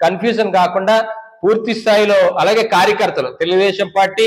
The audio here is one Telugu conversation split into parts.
కన్ఫ్యూజన్ కాకుండా పూర్తి స్థాయిలో అలాగే కార్యకర్తలు తెలుగుదేశం పార్టీ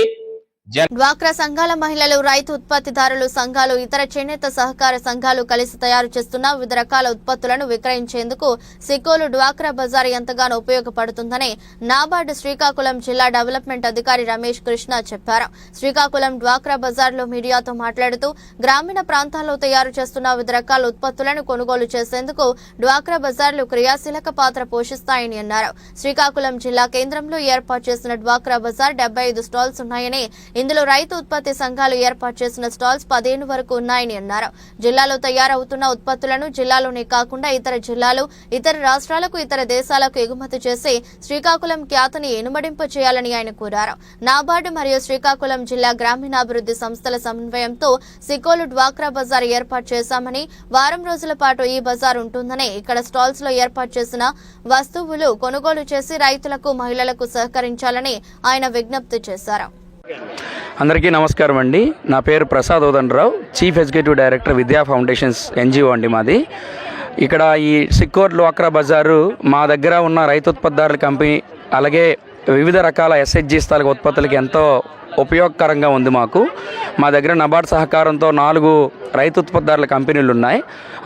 డ్వాక్రా సంఘాల మహిళలు రైతు ఉత్పత్తిదారులు సంఘాలు ఇతర చేనేత సహకార సంఘాలు కలిసి తయారు చేస్తున్న వివిధ రకాల ఉత్పత్తులను విక్రయించేందుకు సికోలు డ్వాక్రా బజార్ ఎంతగానో ఉపయోగపడుతుందని నాబార్డు శ్రీకాకుళం జిల్లా డెవలప్మెంట్ అధికారి రమేష్ కృష్ణ చెప్పారు. శ్రీకాకుళం డ్వాక్రా బజార్లో మీడియాతో మాట్లాడుతూ గ్రామీణ ప్రాంతాల్లో తయారు చేస్తున్న వివిధ రకాల ఉత్పత్తులను కొనుగోలు చేసేందుకు డ్వాక్రా బజార్లు క్రియాశీలక పాత్ర పోషిస్తాయని అన్నారు. శ్రీకాకుళం జిల్లా కేంద్రంలో ఏర్పాటు చేసిన డ్వాక్రా బజార్ డెబ్బై ఐదు స్టాల్స్ ఉన్నాయని ఇందులో రైతు ఉత్పత్తి సంఘాలు ఏర్పాటు చేసిన స్టాల్స్ పదిహేను వరకు ఉన్నాయని అన్నారు. జిల్లాలో తయారవుతున్న ఉత్పత్తులను జిల్లాలోనే కాకుండా ఇతర జిల్లాలు ఇతర రాష్ట్రాలకు ఇతర దేశాలకు ఎగుమతి చేసి శ్రీకాకుళం ఖ్యాతిని ఎనుమడింప చేయాలని ఆయన కోరారు. నాబార్డు మరియు శ్రీకాకుళం జిల్లా గ్రామీణాభివృద్ధి సంస్థల సమన్వయంతో సికోలు డ్వాక్రా బజార్ ఏర్పాటు చేశామని వారం రోజుల పాటు ఈ బజార్ ఉంటుందని ఇక్కడ స్టాల్స్లో ఏర్పాటు చేసిన వస్తువులు కొనుగోలు చేసి రైతులకు మహిళలకు సహకరించాలని ఆయన విజ్ఞప్తి చేశారు. అందరికీ నమస్కారం అండి. నా పేరు Prasad Rao chief executive director Vidya foundations NGO అండి మాది. ఇక్కడ ఈ సిక్కోర్ డ్వాక్రా బజారు మా దగ్గర ఉన్న రైతు ఉత్పత్తిదారుల కంపెనీ అలాగే వివిధ రకాల ఎస్హెచ్జి స్థానిక ఉత్పత్తులకి ఎంతో ఉపయోగకరంగా ఉంది మాకు. మా దగ్గర నబార్డ్ సహకారంతో నాలుగు రైతు ఉత్పత్తిదారుల కంపెనీలు ఉన్నాయి.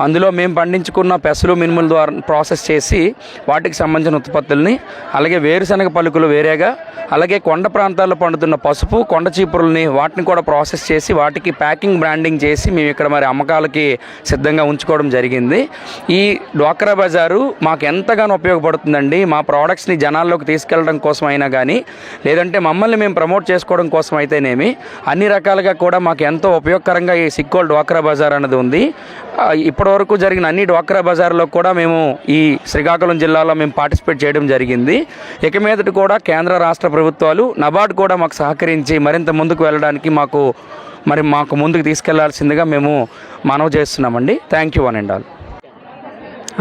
అందులో మేము పండించుకున్న పెసలు మినుముల ద్వారా ప్రాసెస్ చేసి వాటికి సంబంధించిన ఉత్పత్తుల్ని అలాగే వేరుశనగ పలుకులు వేరేగా అలాగే కొండ ప్రాంతాల్లో పండుతున్న పసుపు కొండ చీపురుల్ని వాటిని కూడా ప్రాసెస్ చేసి వాటికి ప్యాకింగ్ బ్రాండింగ్ చేసి మేము ఇక్కడ మరి అమ్మకాలకి సిద్ధంగా ఉంచుకోవడం జరిగింది. ఈ డ్వాక్రా బజారు మాకు ఎంతగానో ఉపయోగపడుతుందండి. మా ప్రోడక్ట్స్ని జనాల్లోకి తీసుకెళ్ళడం కోసం అయినా కానీ లేదంటే మమ్మల్ని మేము ప్రమోట్ చేసుకోవడం కోసం అయితేనేమి అన్ని రకాలుగా కూడా మాకు ఎంతో ఉపయోగకరంగా ఈ సిక్కోల్ డ్వాక్రా డ్వాక్రా బజార్ అనేది ఉంది. ఇప్పటివరకు జరిగిన అన్ని డ్వాక్రా బజార్లో కూడా మేము ఈ శ్రీకాకుళం జిల్లాలో మేము పార్టిసిపేట్ చేయడం జరిగింది. ఇక మీదట కూడా కేంద్ర రాష్ట్ర ప్రభుత్వాలు నబార్డ్ కూడా మాకు సహకరించి మరింత ముందుకు వెళ్ళడానికి మాకు మరి మాకు ముందుకు తీసుకెళ్ళాల్సిందిగా మేము మనవి చేస్తున్నామండి. Thank you one and all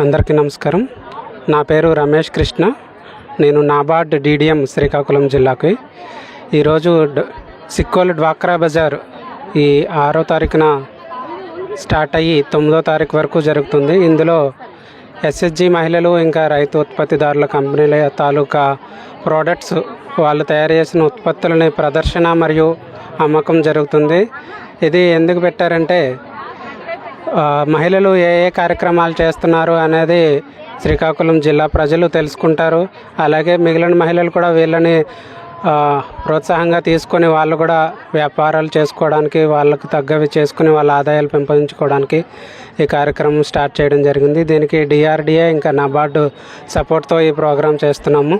అందరికీ నమస్కారం. నా పేరు రమేష్ కృష్ణ. నేను నాబార్డ్ డీడీఎం శ్రీకాకుళం జిల్లాకి. ఈరోజు సిక్కోలు డ్వాక్రా బజార్ ఈ ఆరో తారీఖున స్టార్ట్ అయ్యి తొమ్మిదో తారీఖు వరకు జరుగుతుంది. ఇందులో ఎస్హెచ్జి మహిళలు ఇంకా రైతు ఉత్పత్తిదారుల కంపెనీల తాలూకా ప్రోడక్ట్స్ వాళ్ళు తయారు చేసిన ఉత్పత్తులని ప్రదర్శన మరియు అమ్మకం జరుగుతుంది. ఇది ఎందుకు పెట్టారంటే మహిళలు ఏ ఏ కార్యక్రమాలు చేస్తున్నారు అనేది శ్రీకాకుళం జిల్లా ప్రజలు తెలుసుకుంటారు. అలాగే మిగిలిన మహిళలు కూడా వీళ్ళని ప్రోత్సాహంగా తీసుకొని వాళ్ళు కూడా వ్యాపారాలు చేసుకోవడానికి వాళ్ళకు తగ్గవి చేసుకుని వాళ్ళ ఆదాయాలు పెంపొందించుకోవడానికి ఈ కార్యక్రమం స్టార్ట్ చేయడం జరిగింది. దీనికి డిఆర్డిఏ ఇంకా నబార్డు సపోర్ట్తో ఈ ప్రోగ్రాం చేస్తున్నాము.